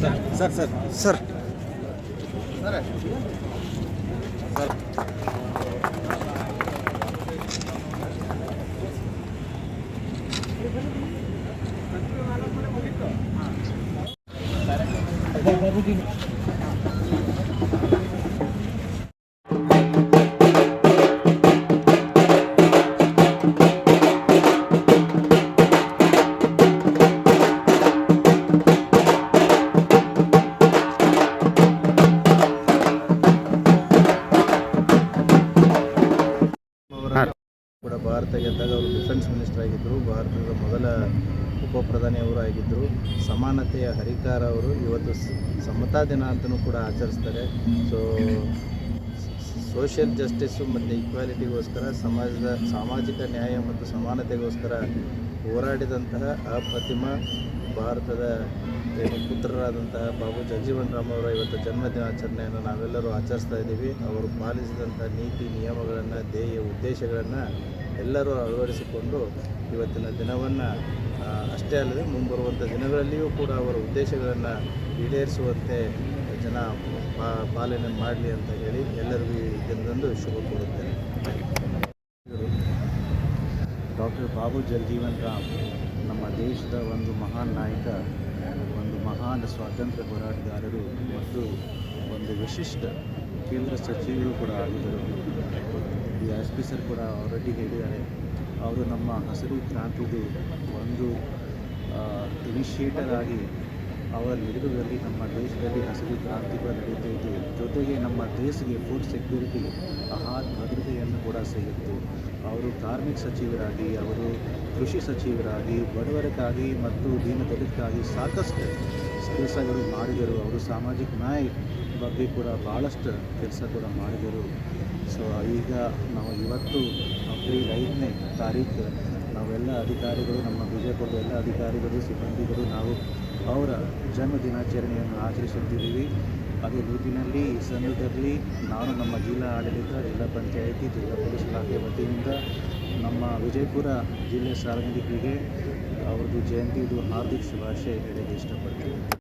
Sir sir sir ಅವರ ಕೂಡ ಭಾರತ ಗೆದ್ದಾಗ ಅವರು ಡಿಫೆನ್ಸ್ ಮಿನಿಸ್ಟರ್ ಆಗಿದ್ದರು ಭಾರತದ ಮೊದಲ ಉಪ ಪ್ರಧಾನಿ ಅವರು ಆಗಿದ್ದರು ಸಮಾನತೆಯ ಹರಿಕಾರ ಅವರು ಇವತ್ತು ಸಮತಾ ದಿನ ಅಂತಲೂ ಕೂಡ ಆಚರಿಸ್ತಾರೆ. ಸೊ ಸೋಷಿಯಲ್ ಜಸ್ಟಿಸ್ಸು ಮತ್ತು ಈಕ್ವಾಲಿಟಿಗೋಸ್ಕರ ಸಮಾಜದ ಸಾಮಾಜಿಕ ನ್ಯಾಯ ಮತ್ತು ಸಮಾನತೆಗೋಸ್ಕರ ಹೋರಾಡಿದಂತಹ ಅಪ್ರತಿಮ ಭಾರತದ ಪುತ್ರರಾದಂತಹ ಬಾಬು ಜಗಜೀವನ್ ರಾಮ್ ಅವರ ಇವತ್ತು ಜನ್ಮದಿನಾಚರಣೆಯನ್ನು ನಾವೆಲ್ಲರೂ ಆಚರಿಸ್ತಾ ಇದ್ದೀವಿ. ಅವರು ಪಾಲಿಸಿದಂಥ ನೀತಿ, ನಿಯಮಗಳನ್ನು, ಧ್ಯೇಯ, ಉದ್ದೇಶಗಳನ್ನು ಎಲ್ಲರೂ ಅಳವಡಿಸಿಕೊಂಡು ಇವತ್ತಿನ ದಿನವನ್ನು ಅಷ್ಟೇ ಅಲ್ಲದೆ ಮುಂಬರುವಂಥ ದಿನಗಳಲ್ಲಿಯೂ ಕೂಡ ಅವರ ಉದ್ದೇಶಗಳನ್ನು ಈಡೇರಿಸುವಂತೆ ಜನ ಪಾಲನೆ ಮಾಡಲಿ ಅಂತ ಹೇಳಿ ಎಲ್ಲರಿಗೂ ಈ ದಿನದಂದು ಶುಭ ಕೋರುತ್ತೇನೆ. ಡಾಕ್ಟರ್ ಬಾಬು ಜಗಜೀವನ್ ರಾಮ್ ನಮ್ಮ ದೇಶದ ಒಂದು ಮಹಾನ್ ನಾಯಕ, ಒಂದು ಮಹಾನ್ ಸ್ವಾತಂತ್ರ್ಯ ಹೋರಾಟಗಾರರು ಮತ್ತು ಒಂದು ವಿಶಿಷ್ಟ ಕೇಂದ್ರ ಸಚಿವರು ಕೂಡ ಆಗಿದ್ದರು. ಈ ಎಸ್ ಪಿ ಸರ್ ಕೂಡ ಆಲ್ರೆಡಿ ಹೇಳಿದ್ದಾರೆ. ಅವರು ನಮ್ಮ ಹಸಿರು ಕ್ರಾಂತಿಗೆ ಒಂದು ಇನಿಷಿಯೇಟರ್ ಆಗಿ ಅವರ ನೆರವಿನಲ್ಲಿ ನಮ್ಮ ದೇಶದಲ್ಲಿ ಹಸಿರು ಕ್ರಾಂತಿ ಕೂಡ ನಡೆಯುತ್ತಿದ್ದು ಜೊತೆಗೆ ನಮ್ಮ ದೇಶಕ್ಕೆ ಫುಡ್ ಸೆಕ್ಯೂರಿಟಿ ಆಹಾರ ಸಿಗುತ್ತೆ. ಅವರು ಕಾರ್ಮಿಕ ಸಚಿವರಾಗಿ, ಅವರು ಕೃಷಿ ಸಚಿವರಾಗಿ, ಬಡವರಿಗಾಗಿ ಮತ್ತು ದೀನದಲಿತಕ್ಕಾಗಿ ಸಾಕಷ್ಟು ಕೆಲಸಗಳು ಮಾಡಿದರು. ಅವರು ಸಾಮಾಜಿಕ ನ್ಯಾಯ ಬಗ್ಗೆ ಕೂಡ ಭಾಳಷ್ಟು ಕೆಲಸ ಕೂಡ ಮಾಡಿದರು. ಸೊ ಈಗ ನಾವು ಇವತ್ತು ಏಪ್ರಿಲ್ ಐದನೇ ತಾರೀಕು ನಾವೆಲ್ಲ ಅಧಿಕಾರಿಗಳು, ನಮ್ಮ ವಿಜಯಪುರದ ಎಲ್ಲ ಅಧಿಕಾರಿಗಳು, ಸಿಬ್ಬಂದಿಗಳು, ನಾವು ಅವರ ಜನ್ಮ ದಿನಾಚರಣೆಯನ್ನು ಆಚರಿಸುತ್ತಿದ್ದೀವಿ. ಅದೇ ನಿಟ್ಟಿನಲ್ಲಿ ಈ ಸಂದರ್ಭದಲ್ಲಿ ನಾನು ನಮ್ಮ ಜಿಲ್ಲಾ ಆಡಳಿತ, ಜಿಲ್ಲಾ ಪಂಚಾಯಿತಿ, ಜಿಲ್ಲಾ ಪೊಲೀಸ್ ಇಲಾಖೆ ವತಿಯಿಂದ ನಮ್ಮ ವಿಜಯಪುರ ಜಿಲ್ಲೆ ಸಾರ್ವಜನಿಕರಿಗೆ ಅವ್ರದ್ದು ಜಯಂತಿದು ಹಾರ್ದಿಕ ಶುಭಾಶಯ ಹೇಳಕ್ಕೆ ಇಷ್ಟಪಡ್ತೀನಿ.